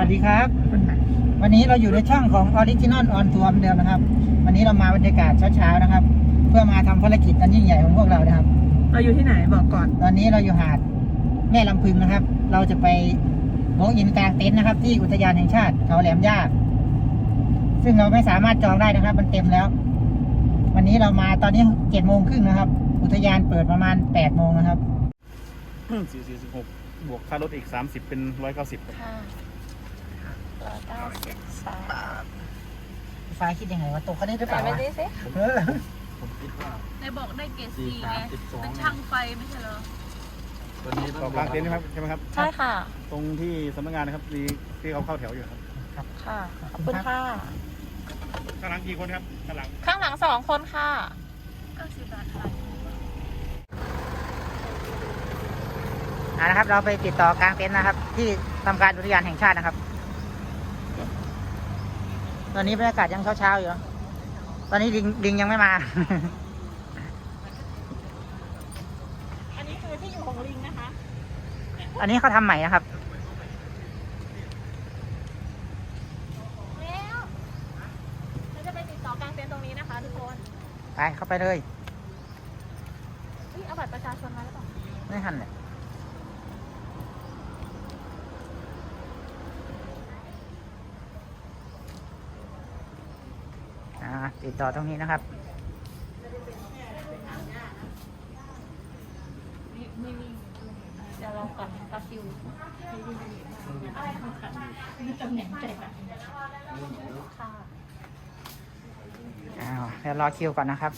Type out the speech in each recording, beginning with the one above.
สวัสดีครับ วันนี้เราอยู่ในช่องของ Original on Tour เหมือนเดิมนะครับ วันนี้เรามาบรรยากาศเช้าๆนะครับ เพื่อมาทำภารกิจอันยิ่งใหญ่ของพวกเรานะครับ เราอยู่ที่ไหนบอกก่อน ตอนนี้เราอยู่หาดแม่ลำพึงนะครับ เราจะไปโบกอินกลางเต็นท์นะครับ ที่อุทยานแห่งชาติเขาแหลมย่าซึ่งเราไม่สามารถจองได้นะครับ มันเต็มแล้ว วันนี้เรามาตอนนี้เจ็ดโมงครึ่งนะครับ อุทยานเปิดประมาณแปดโมงนะครับ สี่สี่สิบหกบวกค่ารถอีกสามสิบเป็นร้อยเก้าสิบค่ะ ร้อยเก้าสิบสามฟ้าคิดยังไงว่าตกเขาได้หรือเปแต่ล่าไม่วะได้สิเออผมคิดว่าในบอกได้เกรดซีไงสิบสองเป็นช่างไฟไม่ใช่เหรอตัวนี้ต่อกลางเต็นท์นะครับใช่ไหมครับใช่ค่ะ ตรงที่สำนักงานนะครับที่ที่เขาเข้าแถวอยู่ครับค่ะ ขอบคุณค่ะ ข้างหลังกี่คนครับข้างหลังข้างหลังสองคนค่ะ90บาทค่ะอ่านะครับ เราไปติดต่อกลางเต็นท์นะครับ ที่ทำการอุทยานแห่งชาตินะครับ ตอนนี้บรรยากาศยังเช้าๆอยู่ ตอนนี้ลิงลิงยังไม่มา อันนี้คือที่อยู่ของลิงนะคะ อันนี้เขาทำใหม่นะครับ แล้วเราจะไปติดต่อกลางเต็นท์ตรงนี้นะคะทุกคนไปเข้าไปเลย เฮ้ยเอาบัตรประชาชนมาหรือเปล่าไม่ทันเลย ติดต่อตรงนี้นะครับเดี๋ยวลองก่อนตาคิวอะไรของขันมีตำแหน่งใจแบบค่ะอ้าวเดี๋ยวรอคิวก่อนนะครับ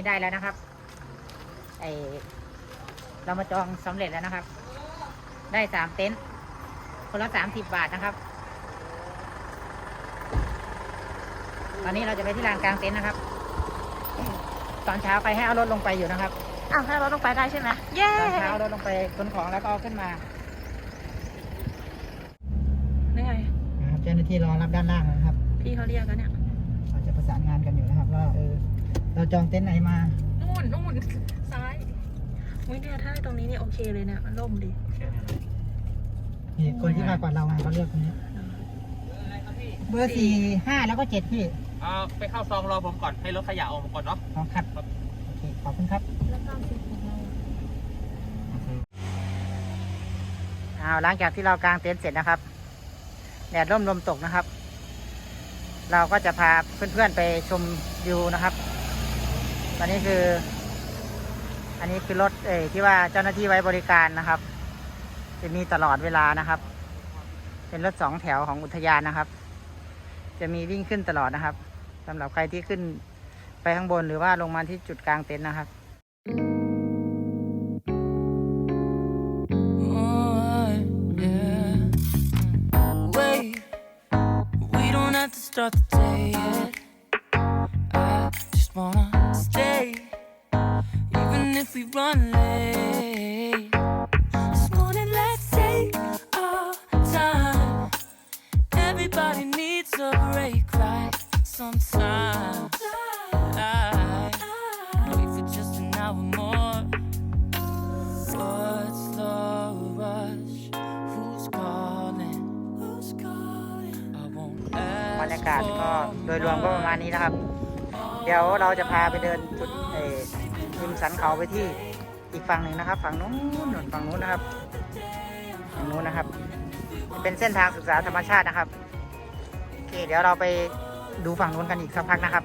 นนี้ได้แล้วนะครับ ไอเรามาจองสำเร็จแล้วนะครับ ได้สามเต็นท์คนละสามสิบบาทนะครับ ตอนนี้เราจะไปที่ลานกลางเต็นท์นะครับ ตอนเช้าไปให้เอารถลงไปอยู่นะครับอ้าวให้เราต้องไปได้ใช่ไหมเย้ตอนเช้าเอารถลงไปขนของแล้วก็เอาขึ้นมานี่ไงเจ้าหน้าที่รอรับด้านล่างนะครับ พี่เขาเรียกกันเนี่ย เราจะประสานงานกันอยู่นะครับว่าเออ เราจองเต็นท์ไหนมา นู่นนู่นซ้ายอุ้ยเนี่ยถ้าตรงนี้นี่โอเคเลยเนี่ยมันร่มดีนี่คนที่มากกว่าเราไงเขาเลือกตรงนี้ เบอร์สี่ห้าแล้วก็เจ็ดพี่เอาไปเข้าซองรอผมก่อนให้รถขยะออกมาก่อนเนาะขอครับโอเคขอบคุณครับแล้วก็สิบของเราเอาหลังจากที่เรากางเต็นท์เสร็จนะครับแดดร่มลมตกนะครับ เราก็จะพาเพื่อนๆไปชมวิวนะครับ ตอนนี้คือ อันนี้คือรถเอที่ว่าเจ้าหน้าที่ไว้บริการนะครับ จะมีตลอดเวลานะครับ เป็นรถสองแถวของอุทยานนะครับ จะมีวิ่งขึ้นตลอดนะครับสำหรับใครที่ขึ้นไปข้างบนหรือว่าลงมาที่จุดกลางเต็นท์นะครับ Sometimes. I wait for just an hour more. What's the rush? Who's calling? Who's calling? I won't บรร ask ยากาศก็ for โดยรวมก็ประมาณนี้นะครับ เดี๋ยวเราจะพาไปเดินจุดเอ่อริมสันเขาไปที่อีกฝั่งหนึ่งนะครับ ฝั่งนู้นนู่นฝั่งนู้นนะครับฝั่งนู้นนะครับ เป็นเส้นทางศึกษาธรรมชาตินะครับโอเคเดี๋ยวเราไป ดูฝั่งนู้นกันอีกสักพักนะครับ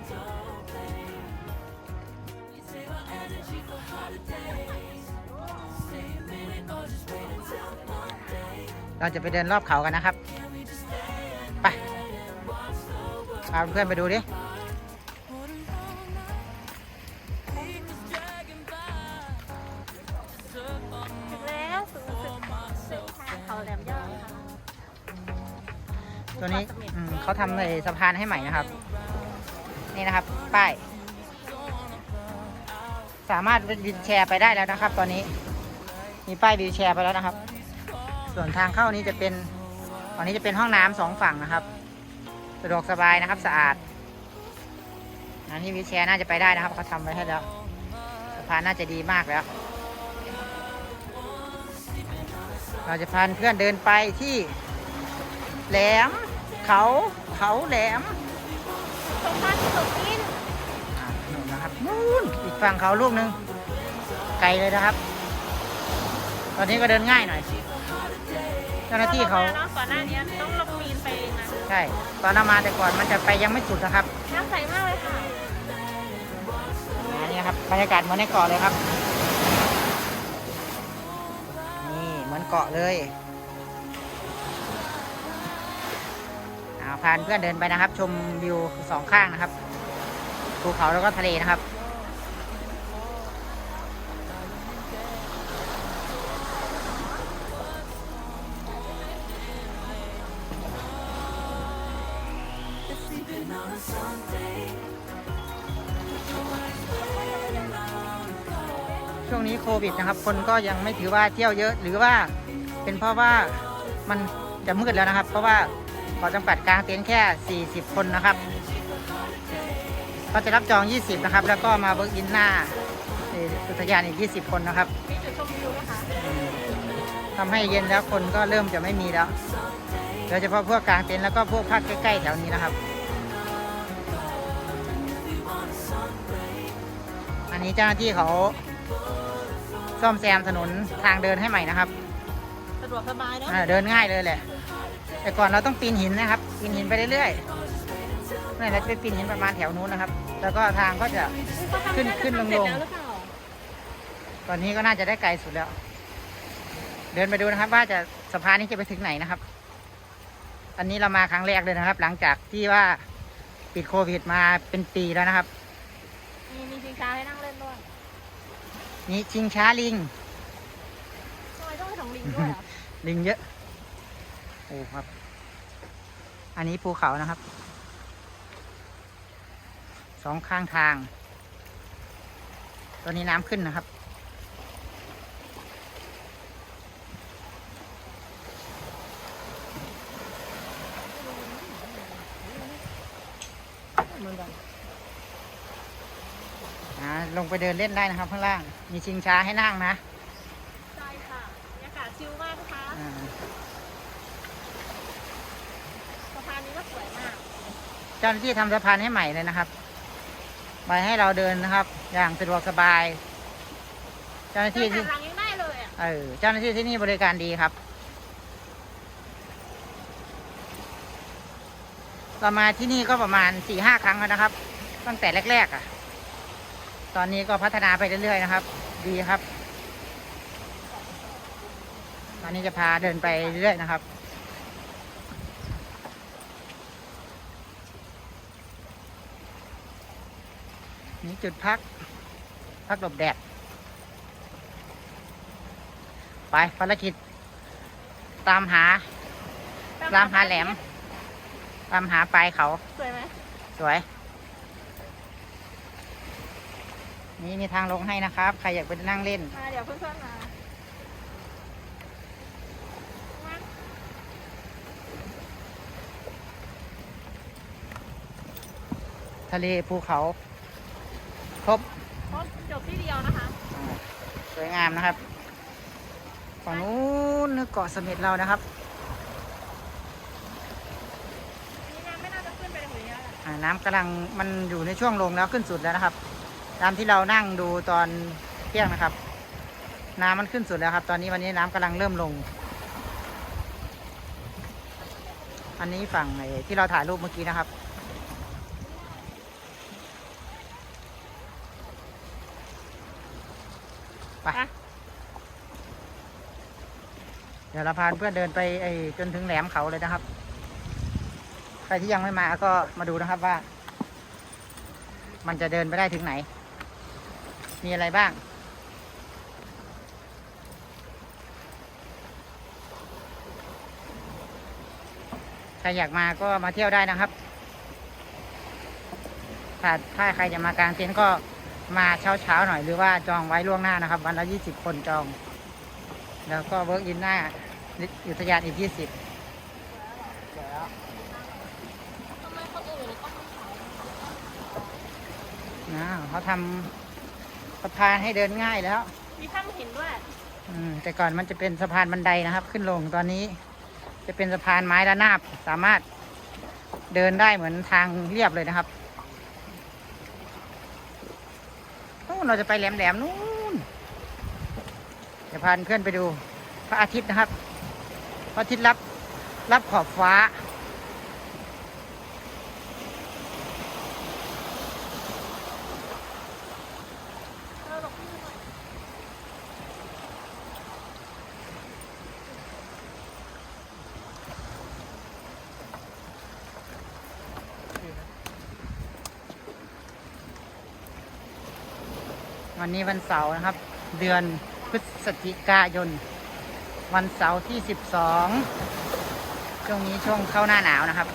เราจะไปเดินรอบเขากันนะครับ ไปพาเพื่อนไปดูดิ เขาทำเลยสะพานให้ใหม่นะครับ นี่นะครับป้าย สามารถวินแชร์ไปได้แล้วนะครับ ตอนนี้ มีป้ายวิวแชร์ไปแล้วนะครับ ส่วนทางเข้านี้จะเป็นฝั่งนี้จะเป็นห้องน้ำสองฝั่งนะครับสะดวกสบายนะครับสะอาดอันนี้วิวแชร์น่าจะไปได้นะครับเขาทำไว้ให้แล้วสะพานน่าจะดีมากแล้ว เราจะพาเพื่อนเดินไปที่แหลม เขาเขาแหลมสงครามสุกินอ่านู่นนะครับนู่นอีกฝั่งเขาลูกหนึ่งไกลเลยนะครับ ตอนนี้ก็เดินง่ายหน่อยเจ้าหน้าที่เขาเนาะก่อนหน้านี้ต้องลงมีนไปเองนะใช่ตอนเรามาแต่ก่อนมันจะไปยังไม่สุดนะครับน้ำใสมากเลยค่ะอันนี้ครับบรรยากาศเหมือนในเกาะเลยครับ นี่เหมือนเกาะเลย พานเพื่อนเดินไปนะครับ ชมวิวสองข้างนะครับภูเขาแล้วก็ทะเลนะครับช่วงนี้โควิดนะครับ คนก็ยังไม่ถือว่าเที่ยวเยอะ หรือว่าเป็นเพราะว่ามันจะมืดแล้วนะครับ เพราะว่า ขอจำกัดกลางเต็นท์แค่ 40 คนนะครับ ก็จะรับจอง 20 นะครับ แล้วก็มาเบิร์กอินหน้าเอ่ออุทยานอีก 20 คนนะครับมีจุดชมวิวนะคะทำให้เย็นแล้วคนก็เริ่มจะไม่มีแล้วโดยเฉพาะพวกกลางเต็นท์แล้วก็พวกภาคใกล้ๆแถวนี้นะครับ อันนี้เจ้าหน้าที่เขาซ่อมแซมถนนทางเดินให้ใหม่นะครับ สะดวกสบายเนาะอ่าเดินง่ายเลยแหละ แต่ก่อนเราต้องปีนหินนะครับ ปีนหินไปเรื่อยๆนี่เราจะไปปีนหินประมาณแถวนู้นนะครับ แล้วก็ทางก็จะขึ้นขึ้นลงลงเสร็จแล้วหรือเปล่าตอนนี้ก็น่าจะได้ไกลสุดแล้ว เดินไปดูนะครับ ว่าจะสะพานนี้จะไปถึงไหนนะครับ อันนี้เรามาครั้งแรกเลยนะครับ หลังจากที่ว่าปิดโควิดมาเป็นปีแล้วนะครับ มีมีชิงช้าให้นั่งเล่นด้วยนี่ชิงช้าลิงทำไมต้องไปของลิงด้วยอะลิงเยอะ โอ้ครับ อันนี้ภูเขานะครับ สองข้างทาง ตอนนี้น้ำขึ้นนะครับ ลงไปเดินเล่นได้นะครับข้างล่าง มีชิงช้าให้นั่งนะ ใช่ค่ะบรรยากาศชิลมากนะคะ อ่า สะพานนี้ก็สวยมาก เจ้าหน้าที่ทำสะพานให้ใหม่เลยนะครับไว้ให้เราเดินนะครับ อย่างสะดวกสบาย เจ้าหน้าที่เดิที่นหลังยังได้เลยอะเออเจ้าหน้าที่ที่นี่บริการดีครับ เรามาที่นี่ก็ประมาณสี่ห้าครั้งแล้วนะครับ ตั้งแต่แรก ๆ อะ ตอนนี้ก็พัฒนาไปเรื่อยๆนะครับ ดีครับ ตอนนี้จะพาเดินไปเรื่อยๆนะครับ นี่จุดพัก พักหลบแดด ไปภารกิจ ตามหา ตามหาแหลม ตามหาปลายเขา สวยไหมสวย นี่มีทางลงให้นะครับ ใครอยากไปนั่งเล่น มาเดี๋ยวเพื่อนๆมามาทะเลภูเขา ครบเพราะจบที่เดียวนะคะอ่าสวยงามนะครับฝั่งนู้นนึกเกาะเสม็ดเรานะครับนี่น้ำไม่น่าจะขึ้นไปถึงนี้แล้วแหละอ่าน้ำกำลังมันอยู่ในช่วงลงแล้วขึ้นสุดแล้วนะครับ ตามที่เรานั่งดูตอนเที่ยงนะครับ น้ำมันขึ้นสุดแล้วครับ ตอนนี้วันนี้น้ำกำลังเริ่มลง อันนี้ฝั่งไอ้ที่เราถ่ายรูปเมื่อกี้นะครับ ไป ไป เดี๋ยวเราพาเพื่อนเดินไปไอ้จนถึงแหลมเขาเลยนะครับ ใครที่ยังไม่มาก็มาดูนะครับว่า มันจะเดินไปได้ถึงไหน มีอะไรบ้างใครอยากมาก็มาเที่ยวได้นะครับถ้าถ้าใครจะมากางเต็นท์ก็มาเช้าเช้าๆหน่อยหรือว่าจองไว้ล่วงหน้านะครับ วันละยี่สิบคนจอง แล้วก็เวิร์กอินหน้า อุทยานอีกยี่สิบนะเขาทำสะพานให้เดินง่ายแล้ว มีถ้ำหินด้วยอืมแต่ก่อนมันจะเป็นสะพานบันไดนะครับ ขึ้นลงตอนนี้ จะเป็นสะพานไม้ระนาบสามารถเดินได้เหมือนทางเรียบเลยนะครับนู่นเราจะไปแหลมแหลมนู่นจะพาเพื่อนไปดูพระอาทิตย์นะครับ พระอาทิตย์รับรับขอบฟ้า วันนี้วันเสาร์นะครับ เดือนพฤศจิกายน วันเสาร์ที่ 12 ช่วงนี้ช่วงเข้าหน้าหนาวนะครับ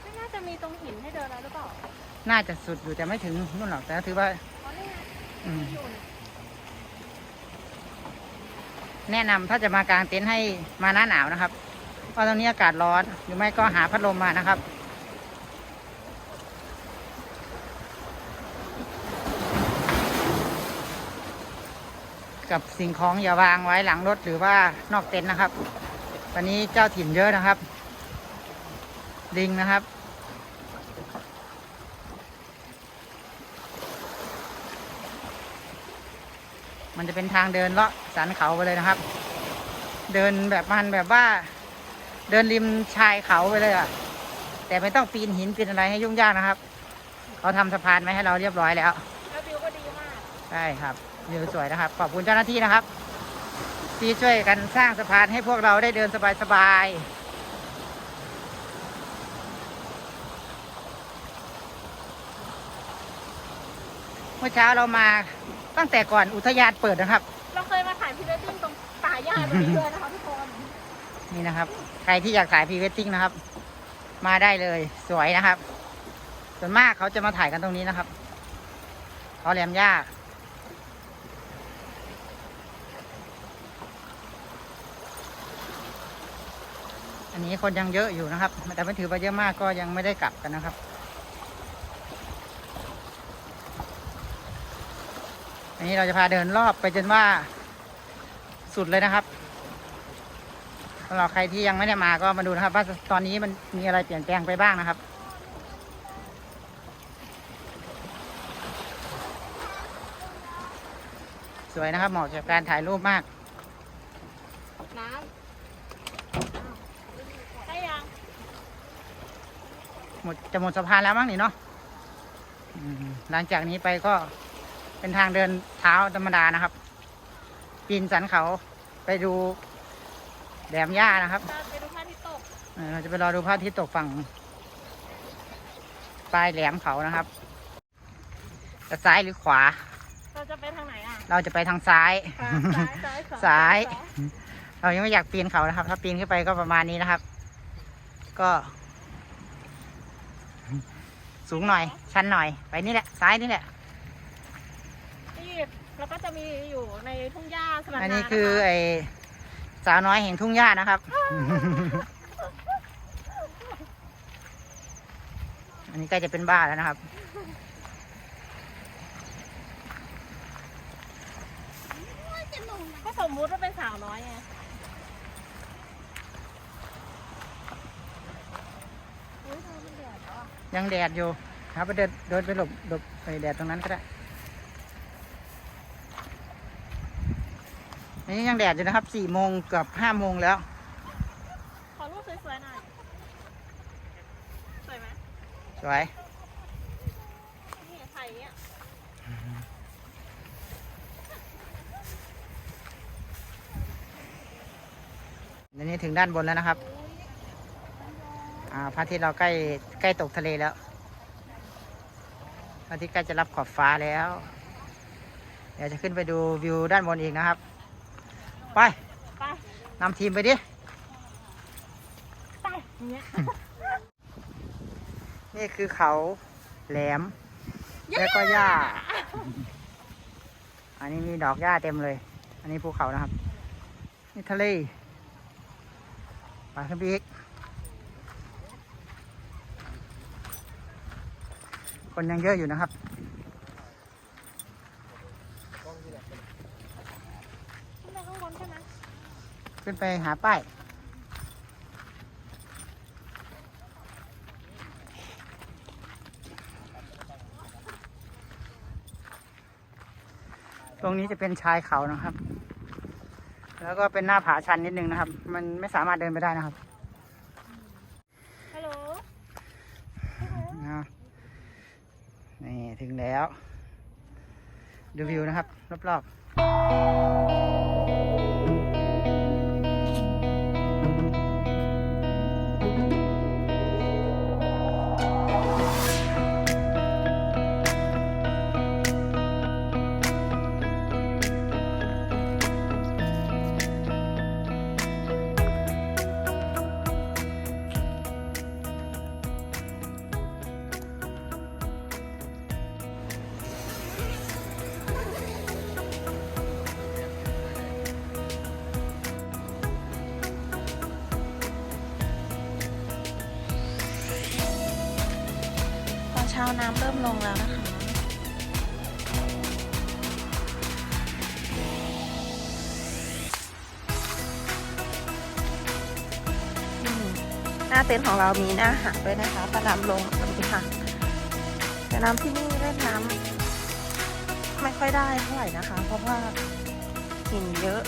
ไม่น่าจะมีตรงหินให้เดินแล้วหรือเปล่าน่าจะสุดอยู่แต่ไม่ถึงนู่นหรอกแต่ก็ถือว่า อ๋อนี่ไงอืมอยู่เนี่ยแนะนำถ้าจะมากางเต็นท์ให้มาหน้าหนาวนะครับ เพราะตรงนี้อากาศร้อนหรือไม่ก็หาพัดลมมานะครับ กับสิ่งของอย่าวางไว้หลังรถหรือว่านอกเต็นท์นะครับตอนนี้เจ้าถิ่นเยอะนะครับ ลิงนะครับ มันจะเป็นทางเดินเลาะสันเขาไปเลยนะครับ เดินแบบมันแบบว่า เดินริมชายเขาไปเลยอะแต่ไม่ต้องปีนหินปีนอะไรให้ยุ่งยากนะครับ เขาทำสะพานไว้ให้เราเรียบร้อยแล้วแล้ววิวก็ดีมาก ใช่ครับ วิวสวยนะครับ ขอบคุณเจ้าหน้าที่นะครับ ที่ช่วยกันสร้างสะพานให้พวกเราได้เดินสบายๆเมื่อเช้าเรามาตั้งแต่ก่อนอุทยานเปิดนะครับ เราเคยมาถ่ายพรีเวดดิ้งตรงป่าหญ้าตรงนี้ด้วยนะคะทุกคนนี่นะครับ ใครที่อยากถ่ายพรีเวดดิ้งนะครับ มาได้เลยสวยนะครับ ส่วนมากเขาจะมาถ่ายกันตรงนี้นะครับเขาแหลมย่า นี้คนยังเยอะอยู่นะครับ แต่ไม่ถือว่าเยอะมากก็ยังไม่ได้กลับกันนะครับ อันนี้เราจะพาเดินรอบไปจนว่าสุดเลยนะครับสำหรับใครที่ยังไม่ได้มาก็มาดูนะครับ ว่าตอนนี้มันมีอะไรเปลี่ยนแปลงไปบ้างนะครับสวยนะครับเหมาะกับการถ่ายรูปมาก น้ำได้ยัง หมดจะหมดสะพานแล้วมั้งนี่เนาะอืมหลังจากนี้ไปก็เป็นทางเดินเท้าธรรมดานะครับ ปีนสันเขาไปดูแหลมย่านะครับจะไปดูพระอาทิตย์ตกเออเราจะไปรอดูพระอาทิตย์ตกฝั่งปลายแหลมเขานะครับจะซ้ายหรือขวา เราจะไปทางไหนอะ เราจะไปทางซ้าย ซ้ายซ้ายขวซ้ายเรายังไม่อยากปีนเขานะครับ ถ้าปีนขึ้นไปก็ประมาณนี้นะครับ ก็ สูงหน่อย ชันหน่อย ไปนี่แหละ ซ้ายนี่แหละ นี่แล้วก็จะมีอยู่ในทุ่งหญ้าสลัดอันนี้คือไอสาวน้อยแห่งทุ่งหญ้านะครับ อันนี้ใกล้จะเป็นบ้านแล้วนะครับ ก็สมมุติว่าเป็นสาวน้อยไง อุ๊ยทำไมมันแดดแล้วอะ ยังแดดอยู่ครับไปเดินเดินไปหลบหลบไปแดดตรงนั้นก็ได้นี่ยังแดดอยู่นะครับสี่โมงเกือบห้าโมงแล้ว ขอรูปสวยๆหน่อย สวยไหมสวยนี่ถ่ายอย่างเงี้ยเดี๋ยวนี้ถึงด้านบนแล้วนะครับ อ่าพระอาทิตย์เราใกล้ใกล้ตกทะเลแล้วพระอาทิตย์ใกล้จะรับขอบฟ้าแล้ว เดี๋ยวจะขึ้นไปดูวิวด้านบนอีกนะครับ ไปไปนำทีมไปดิไปอย่างเงี้ยนี่คือเขาแหลม แล้วก็หญ้า อันนี้มีดอกหญ้าเต็มเลย อันนี้ภูเขานะครับ นี่ทะเลไปขึ้นไปอีก คนยังเยอะอยู่นะครับขึ้นไปข้างบนใช่ไหมขึ้นไปหาป้ายตรงนี้จะเป็นชายเขานะครับ แล้วก็เป็นหน้าผาชันนิดนึงนะครับ มันไม่สามารถเดินไปได้นะครับ ฮัลโหล นะนี่ถึงแล้ว ดูวิวนะครับ รอบๆ ช้าน้ำเริ่มลงแล้วนะคะหน้าเต็นท์ของเรามีหน้าหักด้วยนะคะถ้าน้ำลงมันจะหักแต่น้ำที่นี่เล่นน้ำไม่ค่อยได้เท่าไหร่นะคะ เพราะว่าหินเยอะ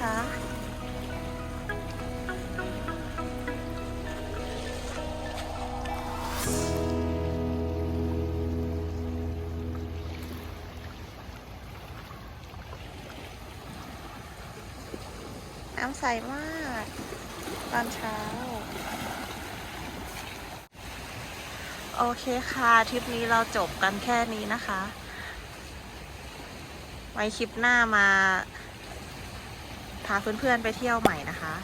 คะ น้ำใสมาก ตอนเช้า โอเคค่ะ ทริปนี้เราจบกันแค่นี้นะคะ ไว้คลิปหน้ามา พาเพื่อนๆไปเที่ยวใหม่นะคะ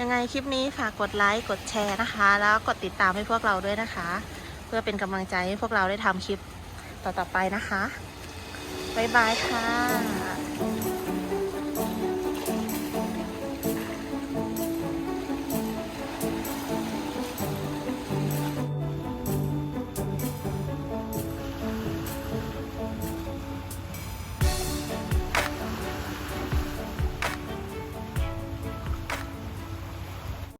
ยังไงคลิปนี้ฝากกดไลค์กดแชร์นะคะ แล้วกดติดตามให้พวกเราด้วยนะคะ เพื่อเป็นกำลังใจให้พวกเราได้ทำคลิปต่อๆไปนะคะบ๊ายบายค่ะ